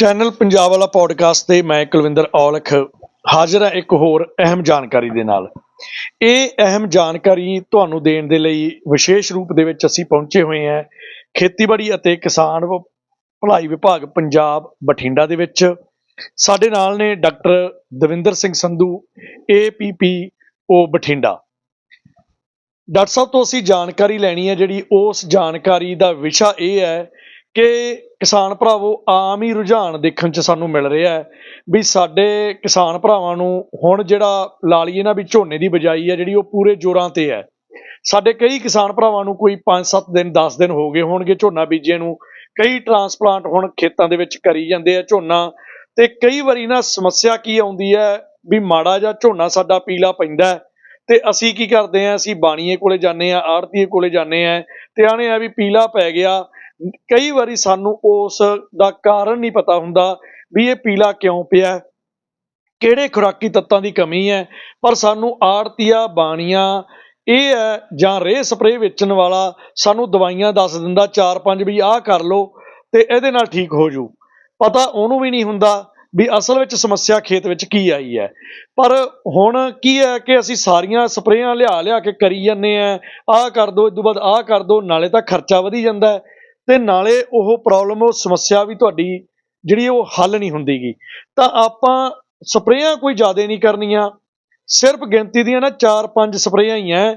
Channel Punjab ਵਾਲਾ podcast ਤੇ ਮੈਂ ਕੁਲਵਿੰਦਰ ਔਲਖ ਹਾਜ਼ਰ ਹਾਂ ਇੱਕ ਹੋਰ ਅਹਿਮ ਜਾਣਕਾਰੀ ਦੇ ਨਾਲ। ਇਹ ਅਹਿਮ ਜਾਣਕਾਰੀ ਤੁਹਾਨੂੰ ਦੇਣ ਦੇ ਲਈ ਵਿਸ਼ੇਸ਼ ਰੂਪ ਦੇ ਵਿੱਚ ਅਸੀਂ ਪਹੁੰਚੇ ਹੋਏ ਹਾਂ ਖੇਤੀਬਾੜੀ ਅਤੇ ਕਿਸਾਨ ਵ- ਭਲਾਈ ਵਿਭਾਗ ਪੰਜਾਬ ਬਠਿੰਡਾ ਦੇ ਵਿੱਚ। ਸਾਡੇ ਨਾਲ ਨੇ doctor Davinder Singh Sandhu APPO Bathinda. Doctor ਸਾਹਿਬ, ਤੋਂ ਅਸੀਂ ਜਾਣਕਾਰੀ ਲੈਣੀ ਹੈ ਜਿਹੜੀ ਉਸ ਜਾਣਕਾਰੀ ਦਾ ਵਿਸ਼ਾ ਇਹ ਹੈ ਕਿ ਕਿਸਾਨ ਭਰਾਵੋ, ਆਮ ਹੀ ਰੁਝਾਨ ਦੇਖਣ 'ਚ ਸਾਨੂੰ ਮਿਲ ਰਿਹਾ ਹੈ ਵੀ ਸਾਡੇ ਕਿਸਾਨ ਭਰਾਵਾਂ ਨੂੰ ਹੁਣ ਜਿਹੜਾ ਲਾ ਲਈਏ ਨਾ ਵੀ ਝੋਨੇ ਦੀ ਬਿਜਾਈ ਹੈ, ਜਿਹੜੀ ਉਹ ਪੂਰੇ ਜ਼ੋਰਾਂ ਤੇ ਹੈ। ਸਾਡੇ ਕਈ ਕਿਸਾਨ ਭਰਾਵਾਂ ਨੂੰ ਕੋਈ 5-7 ਦਿਨ 10 ਦਿਨ ਹੋ ਗਏ ਹੋਣਗੇ ਝੋਨਾ ਬੀਜੇ ਨੂੰ। ਕਈ ਟਰਾਂਸਪਲਾਂਟ ਹੁਣ ਖੇਤਾਂ ਦੇ ਵਿੱਚ ਕਰੀ ਜਾਂਦੇ ਆ ਝੋਨਾ ਤੇ ਕਈ ਵਾਰੀ ਨਾ ਸਮੱਸਿਆ ਕੀ ਆਉਂਦੀ ਹੈ ਵੀ ਮਾੜਾ ਜਿਹਾ ਝੋਨਾ ਸਾਡਾ ਪੀਲਾ ਪੈਂਦਾ ਹੈ ਤੇ ਅਸੀਂ ਕੀ ਕਰਦੇ ਆ ਅਸੀਂ ਬਾਣੀਏ ਕੋਲੇ ਜਾਂਦੇ ਆ ਆੜਤੀਏ ਕੋਲੇ ਜਾਂਦੇ ਆ ਤੇ ਆਣੇ ਆ ਵੀ ਪੀਲਾ ਪੈ ਗਿਆ ਕਈ ਵਾਰੀ ਸਾਨੂੰ ਉਸ ਦਾ ਕਾਰਨ ਨਹੀਂ ਪਤਾ ਹੁੰਦਾ ਵੀ ਇਹ ਪੀਲਾ ਕਿਉਂ ਪਿਆ ਕਿਹੜੇ ਖੁਰਾਕੀ ਤੱਤਾਂ ਦੀ ਕਮੀ ਹੈ, ਪਰ ਸਾਨੂੰ ਆੜਤੀਆ ਬਾਣੀਆਂ, ਇਹ ਹੈ ਜਾਂ ਰੇ ਸਪਰੇਅ ਵੇਚਣ ਵਾਲਾ ਸਾਨੂੰ ਦਵਾਈਆਂ ਦੱਸ ਦਿੰਦਾ 4-5 ਵੀ ਆਹ ਕਰ ਲਓ ਤੇ ਇਹਦੇ ਨਾਲ ਠੀਕ ਹੋ ਜੂ। ਪਤਾ ਉਹਨੂੰ ਵੀ ਨਹੀਂ ਹੁੰਦਾ ਵੀ ਅਸਲ ਵਿੱਚ ਸਮੱਸਿਆ ਖੇਤ ਵਿੱਚ ਕੀ ਆਈ ਹੈ। ਪਰ ਹੁਣ ਕੀ ਹੈ ਕਿ ਅਸੀਂ ਸਾਰੀਆਂ ਸਪਰੇਆਂ ਲਿਆ ਲਿਆ ਕੇ ਕਰੀ ਜਾਂਦੇ ਆ ਆਹ ਕਰ ਦੋ, ਇਸ ਤੋਂ ਬਾਅਦ ਆਹ ਕਰ ਦੋ, ਨਾਲੇ ਤਾਂ ਖਰਚਾ ਵਧੀ ਜਾਂਦਾ ਹੈ। ਤੇ ਨਾਲੇ ਉਹ ਪ੍ਰੋਬਲਮ ਉਹ ਸਮੱਸਿਆ ਵੀ ਤੁਹਾਡੀ ਜਿਹੜੀ ਉਹ ਹੱਲ ਨਹੀਂ ਹੁੰਦੀਗੀ। ਤਾਂ ਆਪਾਂ ਸਪਰੇਆਂ ਕੋਈ ਜ਼ਿਆਦਾ ਨਹੀਂ ਕਰਨੀਆਂ। ਸਿਰਫ ਗਿਣਤੀ ਦੀਆਂ ਨਾ 4-5 ਸਪਰੇਆਂ ਹੀ ਐ।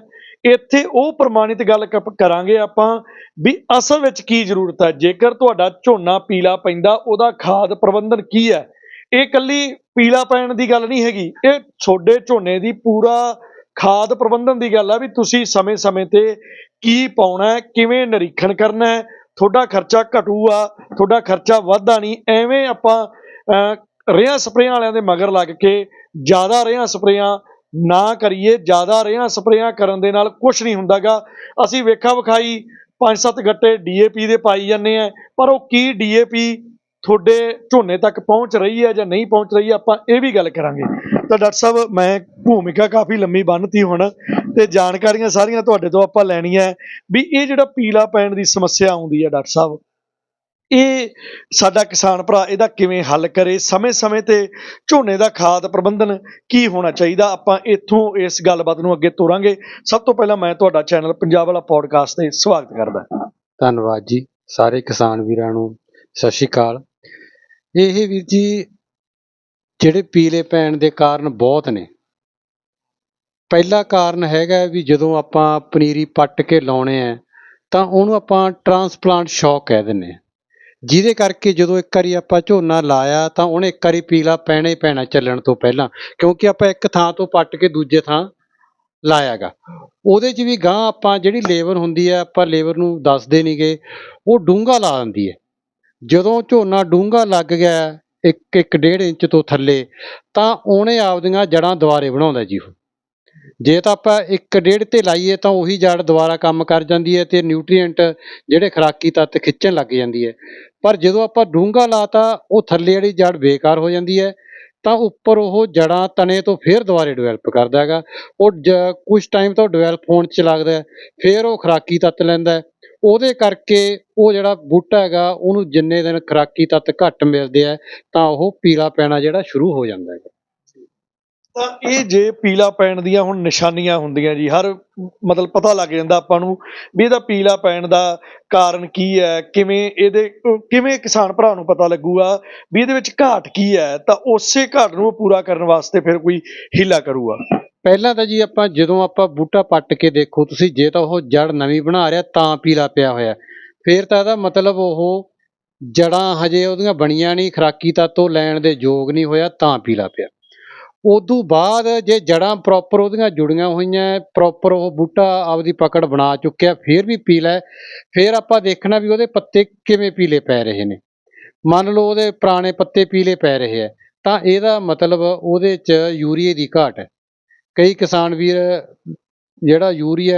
ਇੱਥੇ ਉਹ ਪ੍ਰਮਾਣਿਤ ਗੱਲ ਕ- ਕਰਾਂਗੇ ਆਪਾਂ ਵੀ ਅਸਲ ਵਿੱਚ ਕੀ ਜ਼ਰੂਰਤ ਹੈ ਜੇਕਰ ਤੁਹਾਡਾ ਝੋਨਾ ਪੀਲਾ ਪੈਂਦਾ, ਉਹਦਾ ਖਾਦ ਪ੍ਰਬੰਧਨ ਕੀ ਹੈ ਇਹ ਕੱਲੀ ਪੀਲਾ ਪੈਣ ਦੀ ਗੱਲ ਨਹੀਂ ਹੈਗੀ। ਇਹ ਛੋਡੇ ਝੋਨੇ ਦੀ ਪੂਰਾ ਖਾਦ ਪ੍ਰਬੰਧਨ ਦੀ ਗੱਲ ਹੈ ਵੀ ਤੁਸੀਂ ਸਮੇਂ-ਸਮੇਂ ਤੇ ਕੀ ਪਾਉਣਾ ਹੈ ਕਿਵੇਂ ਨਿਰੀਖਣ ਕਰਨਾ ਹੈ ਤੁਹਾਡਾ ਖਰਚਾ ਘਟੂਗਾ ਤੁਹਾਡਾ ਖਰਚਾ ਵਾਧਾ ਨਹੀਂ ਐਵੇਂ ਆਪਾਂ ਅਹ, ਸਪਰੇਆਂ ਵਾਲਿਆਂ ਦੇ ਮਗਰ ਲੱਗ ਕੇ ਜ਼ਿਆਦਾ ਰੇਹਾਂ ਸਪਰੇਆਂ ਨਾ ਕਰੀਏ ਜ਼ਿਆਦਾ ਰੇਹਾਂ ਸਪਰੇਆਂ ਕਰਨ ਦੇ ਨਾਲ ਕੁਝ ਨਹੀਂ ਹੁੰਦਾਗਾ। ਅਸੀਂ ਵੇਖਾ ਵਿਖਾਈ ਪੰਜ ਸੱਤ ਗੱਟੇ ਡੀਏਪੀ ਦੇ ਪਾਈ ਜਾਂਦੇ ਆ ਪਰ ਉਹ ਕੀ ਡੀਏਪੀ ਤੁਹਾਡੇ ਝੋਨੇ ਤੱਕ ਪਹੁੰਚ ਰਹੀ ਹੈ ਜਾਂ ਨਹੀਂ ਪਹੁੰਚ ਰਹੀ ਆਪਾਂ ਇਹ ਵੀ ਗੱਲ ਕਰਾਂਗੇ। ਤਾਂ ਡਾਕਟਰ ਸਾਹਿਬ ਮੈਂ ਭੂਮਿਕਾ ਕਾਫੀ ਲੰਮੀ ਬੰਨਤੀ ਹੁਣ ਤੇ ਜਾਣਕਾਰੀਆਂ ਸਾਰੀਆਂ ਤੁਹਾਡੇ ਤੋਂ ਆਪਾਂ ਲੈਣੀਆਂ ਵੀ ਇਹ ਜਿਹੜਾ ਪੀਲਾ ਪੈਣ ਦੀ ਸਮੱਸਿਆ ਆਉਂਦੀ ਹੈ ਡਾਕਟਰ ਸਾਹਿਬ, ਇਹ ਸਾਡਾ ਕਿਸਾਨ ਭਰਾ ਇਹਦਾ ਕਿਵੇਂ ਹੱਲ ਕਰੇ? ਸਮੇਂ-ਸਮੇਂ ਤੇ ਝੋਨੇ ਦਾ ਖਾਦ ਪ੍ਰਬੰਧਨ ਕੀ ਹੋਣਾ ਚਾਹੀਦਾ? ਆਪਾਂ ਇੱਥੋਂ ਇਸ ਗੱਲਬਾਤ ਨੂੰ ਅੱਗੇ ਤੋਰਾਂਗੇ। ਸਭ ਤੋਂ ਪਹਿਲਾਂ ਮੈਂ ਤੁਹਾਡਾ ਚੈਨਲ ਪੰਜਾਬ ਵਾਲਾ ਪੋਡਕਾਸਟ ਤੇ ਸਵਾਗਤ ਕਰਦਾ ਧੰਨਵਾਦ ਜੀ ਸਾਰੇ ਕਿਸਾਨ ਵੀਰਾਂ ਨੂੰ। ਸਤਿ ਸ਼੍ਰੀ ਅਕਾਲ। ਇਹ ਵੀਰ ਜੀ, ਜਿਹੜੇ ਪੀਲੇ ਪੈਣ ਦੇ ਕਾਰਨ ਬਹੁਤ ਨੇ। ਪਹਿਲਾ ਕਾਰਨ ਹੈਗਾ ਵੀ ਜਦੋਂ ਆਪਾਂ ਪਨੀਰੀ ਪੱਟ ਕੇ ਲਾਉਣੇ ਆ, ਤਾਂ ਉਹਨੂੰ ਆਪਾਂ ਟਰਾਂਸਪਲਾਂਟ ਸ਼ੌਕ ਕਹਿ ਦਿੰਦੇ ਆ। ਜਿਹਦੇ ਕਰਕੇ ਜਦੋਂ ਇੱਕ ਵਾਰੀ ਆਪਾਂ ਝੋਨਾ ਲਾਇਆ, ਤਾਂ ਉਹਨੇ ਇੱਕ ਵਾਰੀ ਪੀਲਾ ਪੈਣਾ ਹੀ ਪੈਣਾ ਚੱਲਣ ਤੋਂ ਪਹਿਲਾਂ, ਕਿਉਂਕਿ ਆਪਾਂ ਇੱਕ ਥਾਂ ਤੋਂ ਪੱਟ ਕੇ ਦੂਜੇ ਥਾਂ ਲਾਇਆਗਾ। ਉਹਦੇ 'ਚ ਵੀ ਗਾਂ ਆਪਾਂ ਜਿਹੜੀ ਲੇਬਰ ਹੁੰਦੀ ਹੈ ਆਪਾਂ ਲੇਬਰ ਨੂੰ ਦੱਸਦੇ ਨਹੀਂਗੇ ਉਹ ਡੂੰਘਾ ਲਾ ਦਿੰਦੀ ਹੈ ਜਦੋਂ ਝੋਨਾ ਡੂੰਘਾ ਲੱਗ ਗਿਆ, ਇੱਕ ਇੱਕ ਡੇਢ ਇੰਚ ਤੋਂ ਥੱਲੇ, ਤਾਂ ਉਹਨੇ ਆਪਦੀਆਂ ਜੜਾਂ ਦੁਆਰੇ ਬਣਾਉਂਦਾ ਜੀ ਉਹ। ਜੇ ਤਾਂ ਆਪਾਂ ਇੱਕ ਡੇਢ ਤੇ ਲਾਈਏ ਤਾਂ ਉਹੀ ਜੜ ਦੁਬਾਰਾ ਕੰਮ ਕਰ ਜਾਂਦੀ ਹੈ ਤੇ ਨਿਊਟ੍ਰੀਐਂਟ ਜਿਹੜੇ ਖੁਰਾਕੀ ਤੱਤ ਖਿੱਚਣ ਲੱਗ ਜਾਂਦੀ ਹੈ। ਪਰ ਜਦੋਂ ਆਪਾਂ ਡੂੰਘਾ ਲਾਤਾ ਉਹ ਥੱਲੇ ਵਾਲੀ ਜੜ ਬੇਕਾਰ ਹੋ ਜਾਂਦੀ ਹੈ, ਤਾਂ ਉੱਪਰ ਉਹ ਜੜਾਂ ਤਣੇ ਤੋਂ ਫੇਰ ਦੁਬਾਰੇ ਡਿਵੈਲਪ ਕਰਦਾ ਹੈਗਾ। ਉਹ ਕੁਝ ਟਾਈਮ ਤੋਂ ਡਿਵੈਲਪ ਹੋਣ ਚ ਲੱਗਦਾ ਹੈ, ਫੇਰ ਉਹ ਖੁਰਾਕੀ ਤੱਤ ਲੈਂਦਾ ਉਹਦੇ ਕਰਕੇ ਉਹ ਜਿਹੜਾ ਬੂਟਾ ਹੈਗਾ, ਉਹਨੂੰ ਜਿੰਨੇ ਦਿਨ ਖੁਰਾਕੀ ਤੱਤ ਘੱਟ ਮਿਲਦੇ ਆ ਤਾਂ ਉਹ ਪੀਲਾ ਪੈਣਾ ਜਿਹੜਾ ਸ਼ੁਰੂ ਹੋ ਜਾਂਦਾ ਹੈ ਤਾਂ ਇਹ ਜੇ ਪੀਲਾ ਪੈਣ ਦੀਆਂ ਹੁਣ ਨਿਸ਼ਾਨੀਆਂ ਹੁੰਦੀਆਂ ਜੀ, ਹਰ ਮਤਲਬ ਪਤਾ ਲੱਗ ਜਾਂਦਾ ਆਪਾਂ ਨੂੰ ਵੀ ਇਹਦਾ ਪੀਲਾ ਪੈਣ ਦਾ ਕਾਰਨ ਕੀ ਹੈ, ਕਿਵੇਂ ਇਹਦੇ, ਕਿਵੇਂ ਕਿਸਾਨ ਭਰਾ ਨੂੰ ਪਤਾ ਲੱਗੂਗਾ ਵੀ ਇਹਦੇ ਵਿੱਚ ਘਾਟ ਕੀ ਹੈ, ਤਾਂ ਉਸੇ ਘਾਟ ਨੂੰ ਉਹ ਪੂਰਾ ਕਰਨ ਵਾਸਤੇ ਫਿਰ ਕੋਈ ਹੀਲਾ ਕਰੂਗਾ। ਪਹਿਲਾਂ ਤਾਂ ਜੀ ਆਪਾਂ ਜਦੋਂ ਆਪਾਂ ਬੂਟਾ ਪੱਟ ਕੇ ਦੇਖੋ, ਤੁਸੀਂ ਜੇ ਤਾਂ ਉਹ ਜੜ ਨਵੀਂ ਬਣਾ ਰਿਹਾ ਤਾਂ ਪੀਲਾ ਪਿਆ ਹੋਇਆ ਫਿਰ ਤਾਂ ਇਹਦਾ ਮਤਲਬ ਉਹ ਜੜਾਂ ਹਜੇ ਉਹਦੀਆਂ ਬਣੀਆਂ ਨਹੀਂ, ਖਰਾਕੀ ਤੱਤੋਂ ਲੈਣ ਦੇ ਯੋਗ ਨਹੀਂ ਹੋਇਆ ਤਾਂ ਪੀਲਾ ਪਿਆ। ਉਦੋਂ ਬਾਅਦ ਜੇ ਜੜਾਂ ਪ੍ਰੋਪਰ ਉਹਦੀਆਂ ਜੁੜੀਆਂ ਹੋਈਆਂ ਪ੍ਰੋਪਰ ਉਹ ਬੂਟਾ ਆਪਦੀ ਪਕੜ ਬਣਾ ਚੁੱਕਿਆ ਫੇਰ ਵੀ ਪੀਲਾ ਹੈ, ਫੇਰ ਆਪਾਂ ਦੇਖਣਾ ਵੀ ਉਹਦੇ ਪੱਤੇ ਕਿਵੇਂ ਪੀਲੇ ਪੈ ਰਹੇ ਨੇ। ਮੰਨ ਲਓ ਉਹਦੇ ਪੁਰਾਣੇ ਪੱਤੇ ਪੀਲੇ ਪੈ ਰਹੇ ਹੈ ਤਾਂ ਇਹਦਾ ਮਤਲਬ ਉਹਦੇ 'ਚ ਯੂਰੀਏ ਦੀ ਘਾਟ ਹੈ। ਕਈ ਕਿਸਾਨ ਵੀਰ ਜਿਹੜਾ ਯੂਰੀਆ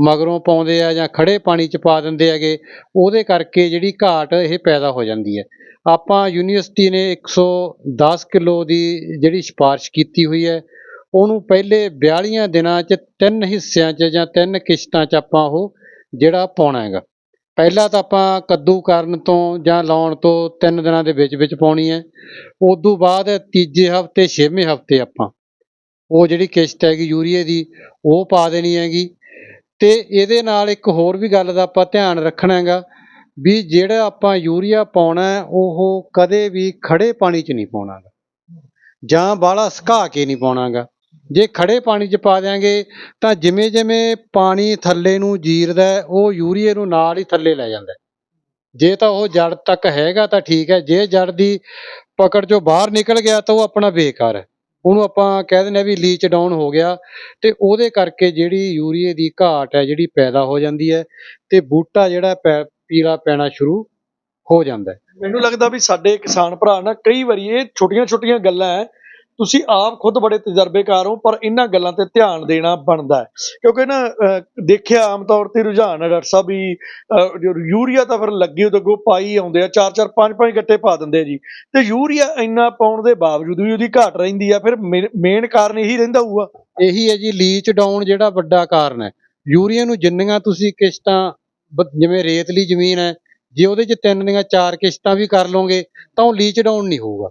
ਮਗਰੋਂ ਪਾਉਂਦੇ ਆ ਜਾਂ ਖੜੇ ਪਾਣੀ 'ਚ ਪਾ ਦਿੰਦੇ ਹੈਗੇ, ਉਹਦੇ ਕਰਕੇ ਜਿਹੜੀ ਘਾਟ ਇਹ ਪੈਦਾ ਹੋ ਜਾਂਦੀ ਹੈ। ਆਪਾਂ ਯੂਨੀਵਰਸਿਟੀ ਨੇ 110 ਕਿਲੋ ਦੀ ਜਿਹੜੀ ਸਿਫਾਰਿਸ਼ ਕੀਤੀ ਹੋਈ ਹੈ, ਉਹਨੂੰ ਪਹਿਲੇ 42 ਦਿਨਾਂ 'ਚ ਤਿੰਨ ਹਿੱਸਿਆਂ 'ਚ ਜਾਂ ਤਿੰਨ ਕਿਸ਼ਤਾਂ 'ਚ ਆਪਾਂ ਉਹ ਜਿਹੜਾ ਪਾਉਣਾ ਹੈਗਾ। ਪਹਿਲਾਂ ਤਾਂ ਆਪਾਂ ਕੱਦੂ ਕਰਨ ਤੋਂ ਜਾਂ ਲਾਉਣ ਤੋਂ 3 ਦਿਨਾਂ ਦੇ ਵਿੱਚ ਵਿੱਚ ਪਾਉਣੀ ਹੈ, ਉਦੋਂ ਬਾਅਦ ਤੀਜੇ ਹਫ਼ਤੇ, ਛੇਵੇਂ ਹਫ਼ਤੇ ਆਪਾਂ ਉਹ ਜਿਹੜੀ ਕਿਸ਼ਤ ਹੈਗੀ ਯੂਰੀਏ ਦੀ, ਉਹ ਪਾ ਦੇਣੀ ਹੈਗੀ। ਤੇ ਇਹਦੇ ਨਾਲ ਇੱਕ ਹੋਰ ਵੀ ਗੱਲ ਦਾ ਆਪਾਂ ਧਿਆਨ ਰੱਖਣਾ ਹੈਗਾ ਵੀ ਜਿਹੜਾ ਆਪਾਂ ਯੂਰੀਆ ਪਾਉਣਾ ਉਹ ਕਦੇ ਵੀ ਖੜੇ ਪਾਣੀ 'ਚ ਨਹੀਂ ਪਾਉਣਾ ਗਾ। ਜਾਂ ਬਾਹਲਾ ਸੁਕਾ ਕੇ ਨਹੀਂ ਪਾਉਣਾਗਾ। ਜੇ ਖੜੇ ਪਾਣੀ 'ਚ ਪਾ ਦਿਆਂਗੇ, ਤਾਂ ਜਿਵੇਂ ਜਿਵੇਂ ਪਾਣੀ ਥੱਲੇ ਨੂੰ ਜੀਰਦਾ ਉਹ ਯੂਰੀਏ ਨੂੰ ਨਾਲ ਹੀ ਥੱਲੇ ਲੈ ਜਾਂਦਾ ਜੇ ਤਾਂ ਉਹ ਜੜ ਤੱਕ ਹੈਗਾ ਤਾਂ ਠੀਕ ਹੈ, ਜੇ ਜੜ ਦੀ ਪਕੜ 'ਚੋਂ ਬਾਹਰ ਨਿਕਲ ਗਿਆ ਤਾਂ ਉਹ ਆਪਣਾ ਬੇਕਾਰ ਹੈ। ਉਹਨੂੰ ਆਪਾਂ ਕਹਿ ਦਿੰਦੇ ਹਾਂ ਵੀ ਲੀਚ ਡਾਊਨ ਹੋ ਗਿਆ ਤੇ ਉਹਦੇ ਕਰਕੇ ਜਿਹੜੀ ਯੂਰੀਏ ਦੀ ਘਾਟ ਹੈ, ਜਿਹੜੀ ਪੈਦਾ ਹੋ ਜਾਂਦੀ ਹੈ ਤੇ ਬੂਟਾ ਜਿਹੜਾ ਪੈ- ਪੀਲਾ ਪੈਣਾ ਸ਼ੁਰੂ ਹੋ ਜਾਂਦਾ ਮੈਨੂੰ ਲੱਗਦਾ ਵੀ ਸਾਡੇ ਕਿਸਾਨ ਭਰਾ ਨਾ ਕਈ ਵਾਰੀ ਇਹ ਛੋਟੀਆਂ ਛੋਟੀਆਂ ਗੱਲਾਂ ਹੈ ਤੁਸੀਂ ਆਪ ਖੁਦ ਬੜੇ ਤਜਰਬੇਕਾਰ ਹੋ, ਪਰ ਇਹਨਾਂ ਗੱਲਾਂ ਤੇ ਧਿਆਨ ਦੇਣਾ ਬਣਦਾ ਹੈ। ਕਿਉਂਕਿ ਨਾ ਦੇਖਿਆ ਆਮ ਤੌਰ ਤੇ ਰੁਝਾਨ ਹੈ ਡਾਕਟਰ ਸਾਹਿਬ ਵੀ ਯੂਰੀਆ ਤਾਂ ਫਿਰ ਲੱਗੀ ਉਹਦੇ ਅੱਗੋਂ ਪਾਈ ਆਉਂਦੇ ਆ, ਚਾਰ ਚਾਰ, ਪੰਜ ਪੰਜ ਗੱਟੇ ਪਾ ਦਿੰਦੇ ਆ ਜੀ। ਤੇ ਯੂਰੀਆ ਇੰਨਾ ਪਾਉਣ ਦੇ ਬਾਵਜੂਦ ਵੀ ਉਹਦੀ ਘਾਟ ਰਹਿੰਦੀ ਆ, ਫਿਰ ਮੇਨ ਕਾਰਨ ਇਹੀ ਰਹਿੰਦਾ ਹੋਊਗਾ। ਇਹੀ ਹੈ ਜੀ, ਲੀਚ ਡਾਊਨ ਜਿਹੜਾ ਵੱਡਾ ਕਾਰਨ ਹੈ। ਯੂਰੀਆ ਨੂੰ ਜਿੰਨੀਆਂ ਤੁਸੀਂ ਕਿਸ਼ਤਾਂ ਜਿਵੇਂ ਰੇਤਲੀ ਜ਼ਮੀਨ ਹੈ, ਜੇ ਉਹਦੇ 'ਚ ਤਿੰਨ ਦੀਆਂ ਚਾਰ ਕਿਸ਼ਤਾਂ ਵੀ ਕਰ ਲਓਗੇ, ਤਾਂ ਉਹ ਲੀਚ ਡਾਊਨ ਨਹੀਂ ਹੋਊਗਾ।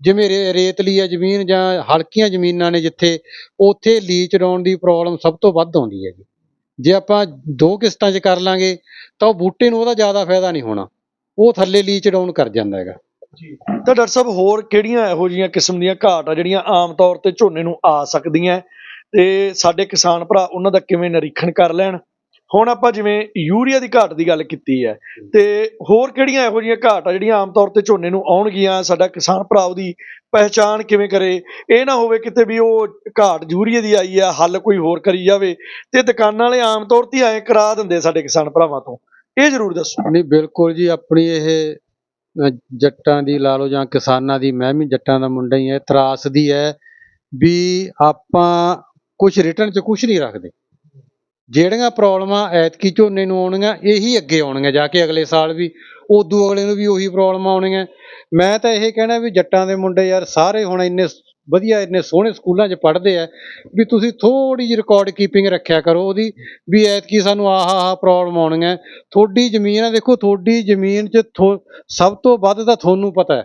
ਜਿਵੇਂ ਰੇ- ਰੇਤਲੀ ਹੈ ਜ਼ਮੀਨ ਜਾਂ ਹਲਕੀਆਂ ਜ਼ਮੀਨਾਂ ਨੇ ਜਿੱਥੇ, ਉੱਥੇ ਲੀਚ ਡਾਊਨ ਦੀ ਪ੍ਰੋਬਲਮ ਸਭ ਤੋਂ ਵੱਧ ਆਉਂਦੀ ਹੈ ਜੀ ਜੇ ਆਪਾਂ ਦੋ ਕਿਸ਼ਤਾਂ 'ਚ ਕਰ ਲਾਂਗੇ, ਤਾਂ ਉਹ ਬੂਟੇ ਨੂੰ ਉਹਦਾ ਜ਼ਿਆਦਾ ਫਾਇਦਾ ਨਹੀਂ ਹੋਣਾ। ਉਹ ਥੱਲੇ ਲੀਚ ਡਾਊਨ ਕਰ ਜਾਂਦਾ ਹੈਗਾ। ਤਾਂ ਡਾਕਟਰ ਸਾਹਿਬ, ਹੋਰ ਕਿਹੜੀਆਂ ਇਹੋ ਜਿਹੀਆਂ ਕਿਸਮ ਦੀਆਂ ਘਾਟ ਆ ਜਿਹੜੀਆਂ ਆਮ ਤੌਰ ਤੇ ਝੋਨੇ ਨੂੰ ਆ ਸਕਦੀਆਂ? ਤੇ ਸਾਡੇ ਕਿਸਾਨ ਭਰਾ, ਉਹਨਾਂ ਦਾ ਕਿਵੇਂ ਨਿਰੀਖਣ ਕਰ ਲੈਣ? ਹੁਣ ਆਪਾਂ ਜਿਵੇਂ ਯੂਰੀਆ ਦੀ ਘਾਟ ਦੀ ਗੱਲ ਕੀਤੀ ਹੈ, ਤੇ ਹੋਰ ਕਿਹੜੀਆਂ ਇਹੋ ਜਿਹੀਆਂ ਘਾਟ ਆ ਜਿਹੜੀਆਂ ਆਮ ਤੌਰ ਤੇ ਝੋਨੇ ਨੂੰ ਆਉਣਗੀਆਂ, ਸਾਡਾ ਕਿਸਾਨ ਭਰਾ ਉਹਦੀ ਪਹਿਚਾਣ ਕਿਵੇਂ ਕਰੇ? ਇਹ ਨਾ ਹੋਵੇ ਕਿਤੇ ਵੀ ਉਹ ਘਾਟ ਯੂਰੀਆ ਦੀ ਆਈ ਆ, ਹੱਲ ਕੋਈ ਹੋਰ ਕਰੀ ਜਾਵੇ, ਤੇ ਦੁਕਾਨਾਂ ਵਾਲੇ ਆਮ ਤੌਰ ਤੇ ਐਂ ਕਰਾ ਦਿੰਦੇ ਸਾਡੇ ਕਿਸਾਨ ਭਰਾਵਾਂ ਤੋਂ। ਇਹ ਜ਼ਰੂਰ ਦੱਸੋ। ਨਹੀਂ, ਬਿਲਕੁਲ ਜੀ, ਆਪਣੀ ਇਹ ਜੱਟਾਂ ਦੀ ਲਾ ਲਓ ਜਾਂ ਕਿਸਾਨਾਂ ਦੀ, ਮੈਂ ਵੀ ਜੱਟਾਂ ਦਾ ਮੁੰਡਾ ਹੀ ਹੈ ਤਰਾਸ ਦੀ ਹੈ ਵੀ ਆਪਾਂ ਕੁਝ ਰਿਟਰਨ 'ਚ ਕੁਝ ਨਹੀਂ ਰੱਖਦੇ। ਜਿਹੜੀਆਂ ਪ੍ਰੋਬਲਮਾਂ ਐਤਕੀ ਝੋਨੇ ਨੂੰ ਆਉਣੀਆਂ, ਇਹੀ ਅੱਗੇ ਆਉਣੀਆਂ ਜਾ ਕੇ ਅਗਲੇ ਸਾਲ ਵੀ, ਉਦੋਂ ਅਗਲੇ ਨੂੰ ਵੀ ਉਹੀ ਪ੍ਰੋਬਲਮਾਂ ਆਉਣੀਆਂ। ਮੈਂ ਤਾਂ ਇਹ ਕਹਿਣਾ ਵੀ ਜੱਟਾਂ ਦੇ ਮੁੰਡੇ ਯਾਰ ਸਾਰੇ ਹੁਣ ਇੰਨੇ ਵਧੀਆ ਇੰਨੇ ਸੋਹਣੇ ਸਕੂਲਾਂ 'ਚ ਪੜ੍ਹਦੇ ਆ, ਵੀ ਤੁਸੀਂ ਥੋੜੀ ਜਿਹੀ ਰਿਕਾਰਡ ਕੀਪਿੰਗ ਰੱਖਿਆ ਕਰੋ ਉਹਦੀ, ਵੀ ਐਤਕੀ ਸਾਨੂੰ ਆਹ ਆਹ ਪ੍ਰੋਬਲਮ ਆਉਣੀਆਂ। ਤੁਹਾਡੀ ਜ਼ਮੀਨ ਆ, ਦੇਖੋ ਤੁਹਾਡੀ ਜ਼ਮੀਨ 'ਚ ਥੋ- ਸਭ ਤੋਂ ਵੱਧ ਤਾਂ ਤੁਹਾਨੂੰ ਪਤਾ ਹੈ।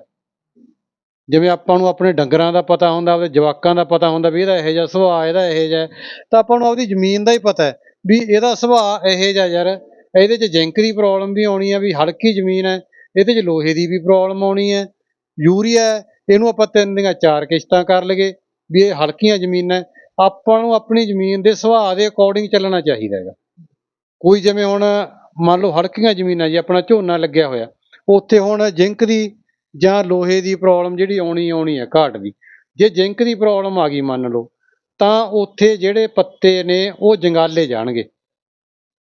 ਜਿਵੇਂ ਆਪਾਂ ਨੂੰ ਆਪਣੇ ਡੰਗਰਾਂ ਦਾ ਪਤਾ ਹੁੰਦਾ ਆਪਣੇ ਜਵਾਕਾਂ ਦਾ ਪਤਾ ਹੁੰਦਾ ਵੀ ਇਹਦਾ ਇਹੋ ਜਿਹਾ ਸੁਭਾਅ, ਇਹਦਾ ਇਹੋ ਜਿਹਾ, ਤਾਂ ਆਪਾਂ ਨੂੰ ਆਪਦੀ ਜ਼ਮੀਨ ਦਾ ਹੀ ਪਤਾ ਹੈ। ਵੀ ਇਹਦਾ ਸੁਭਾਅ ਇਹੋ ਜਿਹਾ ਯਾਰ, ਇਹਦੇ 'ਚ ਜ਼ਿੰਕ ਦੀ ਪ੍ਰੋਬਲਮ ਵੀ ਆਉਣੀ ਹੈ ਵੀ ਹਲਕੀ ਜ਼ਮੀਨ ਹੈ ਇਹਦੇ 'ਚ ਲੋਹੇ ਦੀ ਵੀ ਪ੍ਰੋਬਲਮ ਆਉਣੀ ਹੈ ਯੂਰੀਆ, ਇਹਨੂੰ ਆਪਾਂ ਤਿੰਨ ਦੀਆਂ ਚਾਰ ਕਿਸ਼ਤਾਂ ਕਰ ਲਈਏ, ਵੀ ਇਹ ਹਲਕੀਆਂ ਜ਼ਮੀਨਾਂ, ਆਪਾਂ ਨੂੰ ਆਪਣੀ ਜ਼ਮੀਨ ਦੇ ਸੁਭਾਅ ਦੇ ਅਕੋਰਡਿੰਗ ਚੱਲਣਾ ਚਾਹੀਦਾ ਹੈਗਾ। ਕੋਈ ਜਿਵੇਂ ਹੁਣ ਮੰਨ ਲਓ ਹਲਕੀਆਂ ਜ਼ਮੀਨਾਂ ਜੀ, ਆਪਣਾ ਝੋਨਾ ਲੱਗਿਆ ਹੋਇਆ, ਉੱਥੇ ਹੁਣ ਜ਼ਿੰਕ ਦੀ ਜਾਂ ਲੋਹੇ ਦੀ ਪ੍ਰੋਬਲਮ ਜਿਹੜੀ ਆਉਣੀ ਆਉਣੀ ਹੈ ਘਾਟ ਦੀ, ਜੇ ਜ਼ਿੰਕ ਦੀ ਪ੍ਰੋਬਲਮ ਆ ਗਈ ਮੰਨ ਲਓ ਤਾਂ ਉੱਥੇ ਜਿਹੜੇ ਪੱਤੇ ਨੇ ਉਹ ਜੰਗਾਲੇ ਜਾਣਗੇ।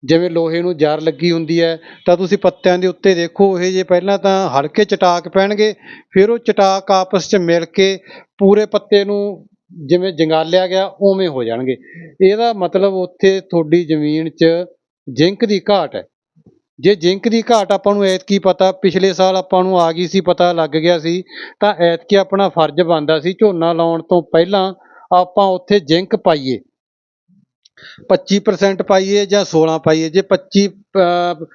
ਜਿਵੇਂ ਲੋਹੇ ਨੂੰ ਜਰ ਲੱਗੀ ਹੁੰਦੀ ਹੈ, ਤਾਂ ਤੁਸੀਂ ਪੱਤਿਆਂ ਦੇ ਉੱਤੇ ਦੇਖੋ, ਇਹ ਜੇ ਪਹਿਲਾਂ ਤਾਂ ਹਲਕੇ ਚਟਾਕ ਪੈਣਗੇ, ਫਿਰ ਉਹ ਚਟਾਕ ਆਪਸ 'ਚ ਮਿਲ ਕੇ ਪੂਰੇ ਪੱਤੇ ਨੂੰ ਜਿਵੇਂ ਜੰਗਾਲਿਆ ਗਿਆ, ਉਵੇਂ ਹੋ ਜਾਣਗੇ। ਇਹਦਾ ਮਤਲਬ ਉੱਥੇ ਤੁਹਾਡੀ ਜ਼ਮੀਨ 'ਚ ਜ਼ਿੰਕ ਦੀ ਘਾਟ ਹੈ। ਜੇ ਜ਼ਿੰਕ ਦੀ ਘਾਟ ਆਪਾਂ ਨੂੰ ਐਤਕੀ ਪਤਾ, ਪਿਛਲੇ ਸਾਲ ਆਪਾਂ ਨੂੰ ਆ ਗਈ ਸੀ, ਪਤਾ ਲੱਗ ਗਿਆ ਸੀ, ਤਾਂ ਐਤਕੀ ਆਪਣਾ ਫਰਜ਼ ਬਣਦਾ ਸੀ ਝੋਨਾ ਲਾਉਣ ਤੋਂ ਪਹਿਲਾਂ ਆਪਾਂ ਉੱਥੇ ਜ਼ਿੰਕ ਪਾਈਏ। 25% ਪਾਈਏ ਜਾਂ 16 ਪਾਈਏ। ਜੇ 25 ਅਹ,